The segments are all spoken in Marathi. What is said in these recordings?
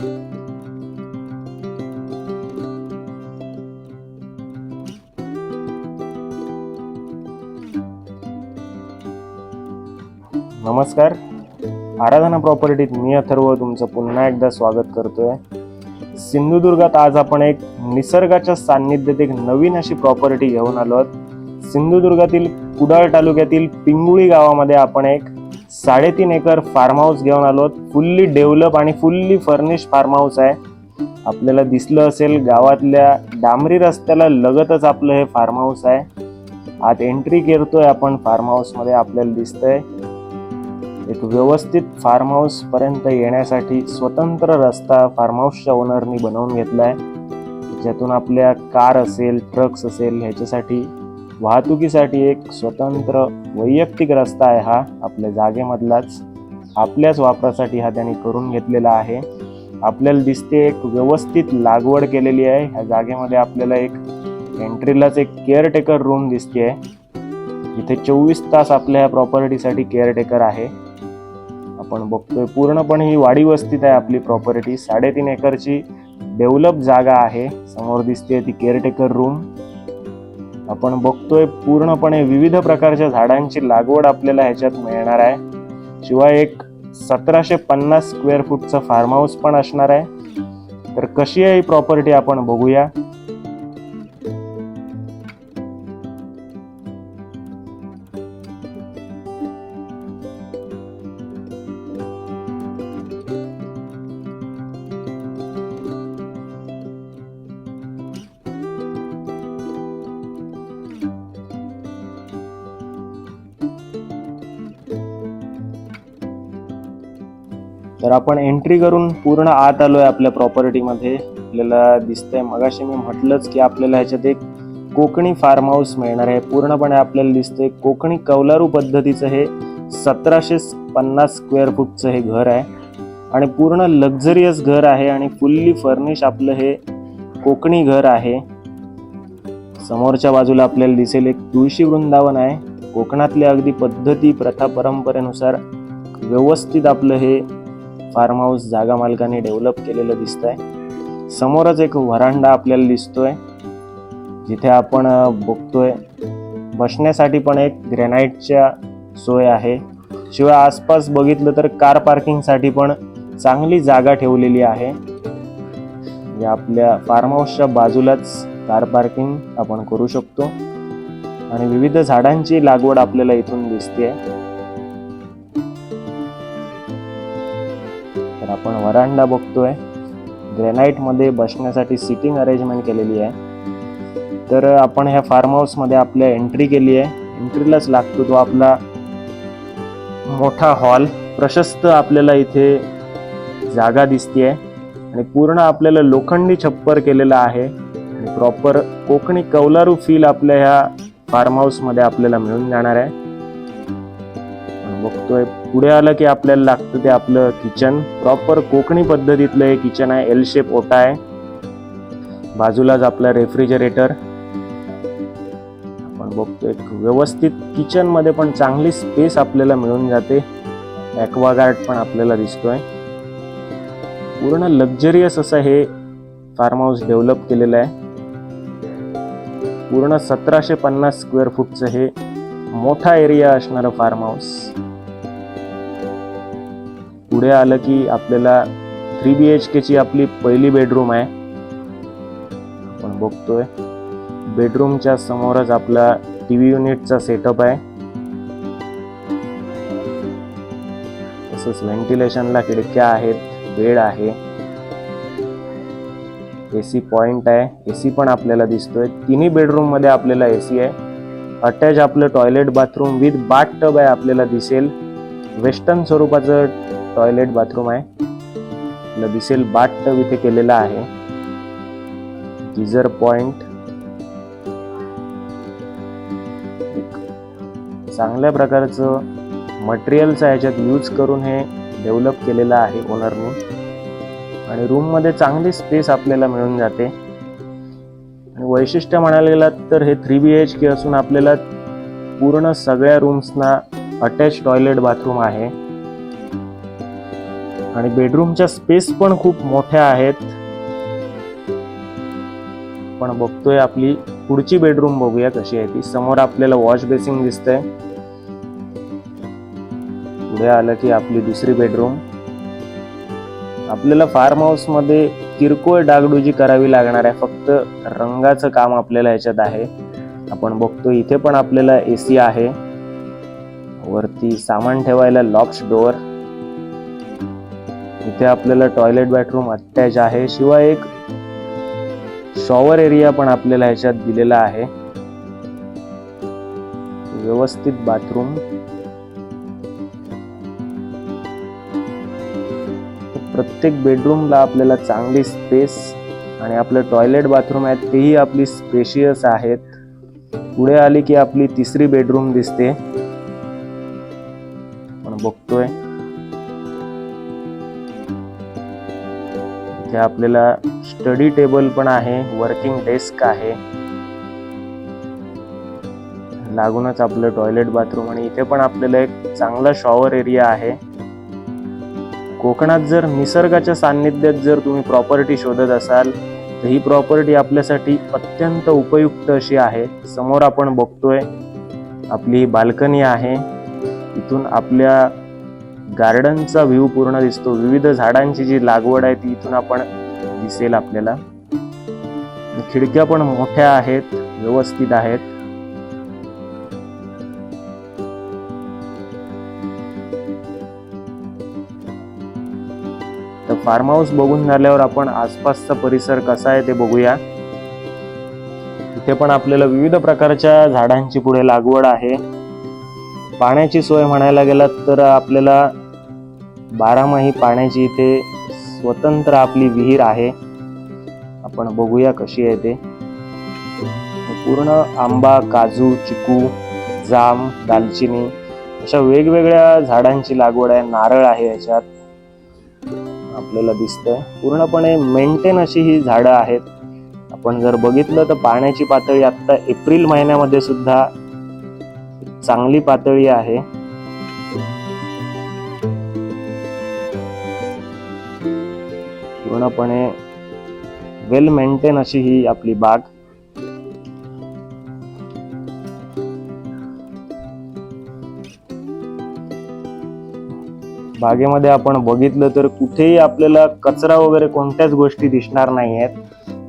नमस्कार. आराधना प्रॉपर्टीत मी अथर्व तुमचं पुन्हा एकदा स्वागत करतोय. सिंधुदुर्गात आज आपण एक निसर्गाच्या सान्निध्यात एक नवीन अशी प्रॉपर्टी घेऊन आलो आहोत. सिंधुदुर्गातील कुडाळ तालुक्यातील पिंगुळी गावामध्ये आपण एक साडेतीन एकर फार्म हाऊस घेऊन आलो. फुल्ली डेव्हलप आणि फुल्ली फर्निश फार्म हाऊस आहे. आपल्याला दिसलं असेल गावातल्या डांबरी रस्त्याला लगतच आपलं हे फार्म हाऊस आहे. आत एंट्री करतोय आपण फार्म हाऊसमध्ये आपल्याला दिसतंय. एक व्यवस्थित फार्म हाऊस पर्यंत येण्यासाठी स्वतंत्र रस्ता फार्म हाऊसच्या ओनरनी बनवून घेतलाय. ज्यातून आपल्या कार असेल ट्रक्स असेल ह्याच्यासाठी वाहतुकीसाठी एक स्वतंत्र वैयक्तिक रस्ता आहे हा. आपल्या जागेमधलाच आपल्याच वापरासाठी हा त्यांनी करून घेतलेला आहे. आपल्याला दिसते एक व्यवस्थित लागवड केलेली आहे. ह्या जागेमध्ये आपल्याला एक एंट्रीलाच एक केअरटेकर रूम दिसते आहे इथे चोवीस तास आपल्या ह्या प्रॉपर्टीसाठी केअरटेकर आहे. आपण बघतोय पूर्णपणे ही वाडी वस्तीत आहे आपली प्रॉपर्टी. साडेतीन एकरची डेव्हलप जागा आहे. समोर दिसते ती केअरटेकर रूम. आपण बघतोय पूर्णपणे विविध प्रकारच्या झाडांची लागवड आपल्याला ह्याच्यात मिळणार आहे. शिवाय एक सतराशे पन्नास स्क्वेअर फूटचं फार्म हाऊस पण असणार आहे. तर कशी आहे ही प्रॉपर्टी आपण बघूया. तर आपण एंट्री करून पूर्ण आत आलोय आपल्या प्रॉपर्टीमध्ये आपल्याला दिसतंय मगाशी मी म्हटलंच की आपल्याला ह्याच्यात एक कोकणी फार्म हाऊस मिळणार आहे. पूर्णपणे आपल्याला दिसतंय कोकणी कौलारू पद्धतीचं हे सतराशे पन्नास स्क्वेअर फूटचं हे घर आहे. आणि पूर्ण लक्झरियस घर आहे आणि फुल्ली फर्निश आपलं हे कोकणी घर आहे. समोरच्या बाजूला आपल्याला दिसेल एक तुळशी वृंदावन आहे. कोकणातल्या अगदी पद्धती प्रथा परंपरेनुसार व्यवस्थित आपलं हे फार्म हाऊस जागा मालकाने डेव्हलप केलेलं दिसत आहे समोरच एक व्हरांडा आपल्याला दिसतोय जिथे आपण बघतोय बसण्यासाठी पण एक ग्रेनाईटच्या सोय आहे. शिवाय आसपास बघितलं तर कार पार्किंगसाठी पण चांगली जागा ठेवलेली आहे. या आपल्या फार्म हाऊसच्या बाजूलाच कार पार्किंग आपण करू शकतो. आणि विविध झाडांची लागवड आपल्याला इथून दिसते आपण वरांडा बघतोय. ग्रेनाईटमध्ये बसण्यासाठी सिटिंग अरेंजमेंट केलेली आहे. तर आपण ह्या फार्म हाऊसमध्ये आपल्या एंट्री केली आहे. एंट्रीलाच लागतो तो आपला मोठा हॉल प्रशस्त आपल्याला इथे जागा दिसते आणि पूर्ण आपल्याला लोखंडी छप्पर केलेला आहे. आणि प्रॉपर कोकणी कौलारू फील आपल्या ह्या फार्म हाऊसमध्ये आपल्याला मिळून जाणार आहे. बघतोय. पुढे आलं की आपल्याला लागतं ते आपलं किचन प्रॉपर कोकणी पद्धतीतलं हे किचन आहे. एल शेप ओटा आहे. बाजूलाच आपलं रेफ्रिजरेटर आपण बघतोय एक व्यवस्थित किचनमध्ये पण चांगली स्पेस आपल्याला मिळून जाते. ॲक्वागार्ड पण आपल्याला दिसतोय. पूर्ण लक्झरियस असं हे फार्म हाऊस डेव्हलप केलेलं आहे. पूर्ण सतराशे पन्नास स्क्वेअर फूटचं हे मोठा एरिया असणारं फार्म हाऊस पुढे आलं की आपल्याला थ्री बी एच केची आपली पहिली बेडरूम आहे. आपण बघतोय. बेडरूमच्या समोरच आपला टीव्ही युनिटचा सेटअप आहे. तसंच व्हेंटिलेशनला खिडक्या आहेत बेड आहे. एसी पॉइंट आहे. एसी पण आपल्याला दिसतोय. तिन्ही बेडरूममध्ये आपल्याला एसी आहे. अटॅच आपलं toilet bathroom with bath tub आहे आपल्याला दिसेल. वेस्टर्न स्वरूपाचं टॉयलेट बाथरूम आहे. आपल्याला दिसेल बाथ टब इथे केलेला आहे. Geyser point. चांगल्या प्रकारचं मटेरियलचा ह्याच्यात यूज करून हे डेव्हलप केलेलं आहे ओनरने आणि रूममध्ये चांगली स्पेस आपल्याला मिळून जाते. वैशिष्ट्य म्हणायला गेलात तर हे थ्री बी एच के असून आपल्याला पूर्ण सगळ्या रूम्सना अटॅच टॉयलेट बाथरूम आहे. आणि बेडरूमच्या स्पेस पण खूप मोठ्या आहेत. पण बघतोय आपली पुढची बेडरूम बघूया कशी आहे ती. समोर आपल्याला वॉश बेसिंग दिसतंय. पुढे आलं की आपली दुसरी बेडरूम आपल्याला फार्म हाऊसमध्ये किरकोळ डागडुजी करावी लागणार आहे. फक्त रंगाचं काम आपल्याला ह्याच्यात आहे. आपण बघतो इथे पण आपल्याला एसी आहे. वरती सामान ठेवायला लॉक्स डोअर इथे आपल्याला टॉयलेट बाथरूम अटॅच आहे. शिवाय एक शॉवर एरिया पण आपल्याला ह्याच्यात दिलेला आहे. व्यवस्थित बाथरूम प्रत्येक बेडरूमला आपल्याला चांगली स्पेस आणि आपलं टॉयलेट बाथरूम आहे तेही आपली स्पेशियस आहेत. पुढे आली की आपली तिसरी बेडरूम दिसते. आपण बघतोय. इथे आपल्याला स्टडी टेबल पण आहे वर्किंग डेस्क आहे. लागूनच आपलं टॉयलेट बाथरूम आणि इथे पण आपल्याला एक चांगला शॉवर एरिया आहे. कोकणात जर निसर्गाच्या सान्निध्यात जर तुम्ही प्रॉपर्टी शोधत असाल तर ही प्रॉपर्टी आपल्यासाठी अत्यंत उपयुक्त अशी आहे. समोर आपण बघतोय आपली बाल्कनी आहे. इथून आपल्या गार्डनचा व्ह्यू पूर्ण दिसतो. विविध झाडांची जी लागवड आहे ती इथून आपण दिसेल आपल्याला. खिडक्या पण मोठ्या आहेत व्यवस्थित आहेत. फार्म हाऊस बघून झाल्यावर आपण आसपासचा परिसर कसा आहे ते बघूया. इथे पण आपल्याला विविध प्रकारच्या झाडांची पुढे लागवड आहे. पाण्याची सोय म्हणायला गेलात तर आपल्याला बारामाही पाण्याची इथे स्वतंत्र आपली विहीर आहे. आपण बघूया कशी आहे ते. पूर्ण आंबा काजू चिकू जाम दालचिनी अशा वेगवेगळ्या झाडांची लागवड आहे. नारळ आहे याच्यात. आपल्याला दिसतंय. पूर्णपणे मेंटेन अशी ही झाडं आहेत. आपण जर बघितलं तर पाण्याची पातळी आता एप्रिल महिन्यामध्ये सुद्धा चांगली पातळी आहे. पूर्णपणे वेल मेंटेन अशी ही आपली बाग. बागेमध्ये आपण बघितलं तर कुठेही आपल्याला कचरा वगैरे कोणत्याच गोष्टी दिसणार नाही आहेत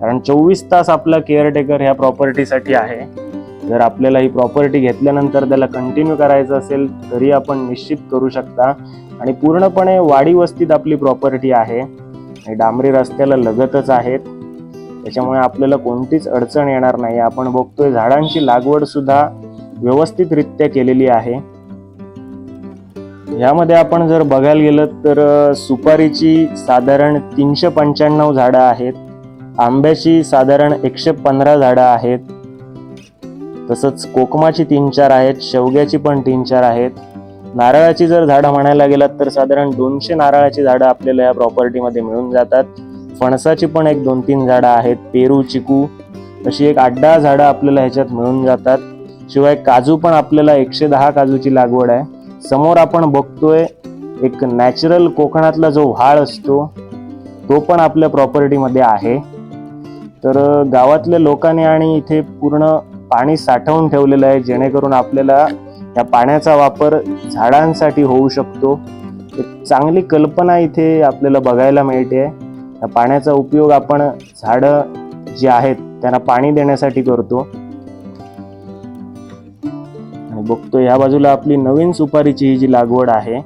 कारण चोवीस तास आपला केअरटेकर ह्या प्रॉपर्टीसाठी आहे. जर आपल्याला ही प्रॉपर्टी घेतल्यानंतर त्याला कंटिन्यू करायचं असेल तरी आपण निश्चित करू शकता. आणि पूर्णपणे वाडी वस्तीत आपली प्रॉपर्टी आहे. आणि डांबरी रस्त्याला लगतच आहेत. त्याच्यामुळे आपल्याला कोणतीच अडचण येणार नाही. आपण बघतोय झाडांची लागवड सुद्धा व्यवस्थितरित्या केलेली आहे. यामध्ये आपण जर बघायला गेलं तर सुपारीची साधारण तीनशे पंच्याण्णव झाडं आहेत. आंब्याची साधारण एकशे पंधरा झाडं आहेत. तसंच कोकमाची तीन चार आहेत शेवग्याची पण तीन चार आहेत. नारळाची जर झाडं म्हणायला गेलात तर साधारण दोनशे नारळाची झाडं आपल्याला या प्रॉपर्टीमध्ये मिळून जातात. फणसाची पण एक दोन तीन झाडं आहेत पेरू चिकू अशी एक आठ दहा झाडं आपल्याला ह्याच्यात मिळून जातात. शिवाय काजू पण आपल्याला एकशे दहा काजूची लागवड आहे. समोर आपण बघतोय एक नॅचरल कोकणातला जो व्हाळ असतो तो पण आपल्या प्रॉपर्टीमध्ये आहे. तर गावातल्या लोकांनी आणि इथे पूर्ण पाणी साठवून ठेवलेलं आहे जेणेकरून आपल्याला या पाण्याचा वापर झाडांसाठी होऊ शकतो. एक चांगली कल्पना इथे आपल्याला बघायला मिळते. या पाण्याचा उपयोग आपण झाडं जी आहेत त्यांना पाणी देण्यासाठी करतो. बघतो ह्या बाजूला आपली नवीन सुपारीची ही जी लागवड आहे.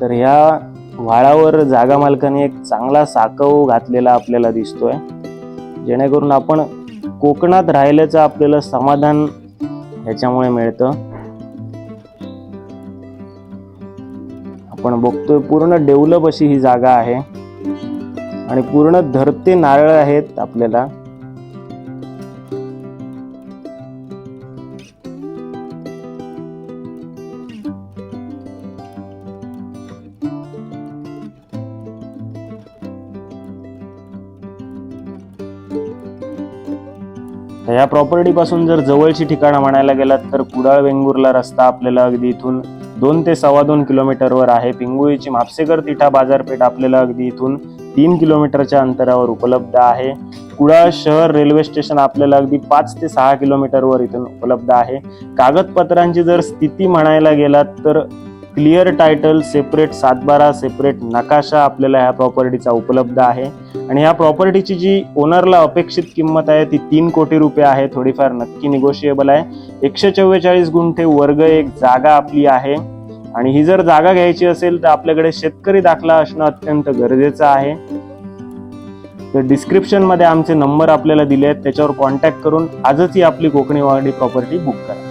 तर ह्या व्हाळावर जागा मालकाने एक चांगला साकव घातलेला आपल्याला दिसतोय. जेणेकरून आपण कोकणात राहिल्याचं आपल्याला समाधान ह्याच्यामुळे मिळतं. आपण बघतोय पूर्ण डेव्हलप अशी ही जागा आहे. आणि पूर्ण धरते नारळ आहेत आपल्याला. या ह्या प्रॉपर्टी पासून जर जवळची ठिकाणं म्हणायला गेलात तर कुडाळ वेंगुर्ला रस्ता आपल्याला अगदी इथून दोन ते सव्वा दोन किलोमीटरवर आहे. पिंगुळीची म्हापसेकर तिठा बाजारपेठ आपल्याला अगदी इथून तीन किलोमीटरच्या अंतरावर उपलब्ध आहे. कुडाळ शहर रेल्वे स्टेशन आपल्याला अगदी पाच ते सहा किलोमीटरवर इथून उपलब्ध आहे. कागदपत्रांची जर स्थिती म्हणायला गेलात तर क्लिअर टायटल सेपरेट सातबारा सेपरेट नकाशा आपल्याला ह्या प्रॉपर्टीचा उपलब्ध आहे. आणि ह्या प्रॉपर्टीची जी ओनरला अपेक्षित किंमत आहे ती तीन कोटी रुपये आहे. थोडीफार नक्की निगोशिएबल आहे. एकशे चव्वेचाळीस गुंठे वर्ग एक जागा आपली आहे. आणि ही जर जागा घ्यायची असेल तर आपल्याकडे शेतकरी दाखला असणं अत्यंत गरजेचं आहे. तर डिस्क्रिप्शनमध्ये आमचे नंबर आपल्याला दिले आहेत त्याच्यावर कॉन्टॅक्ट करून आजच ही आपली कोकणी वाडी प्रॉपर्टी बुक करा.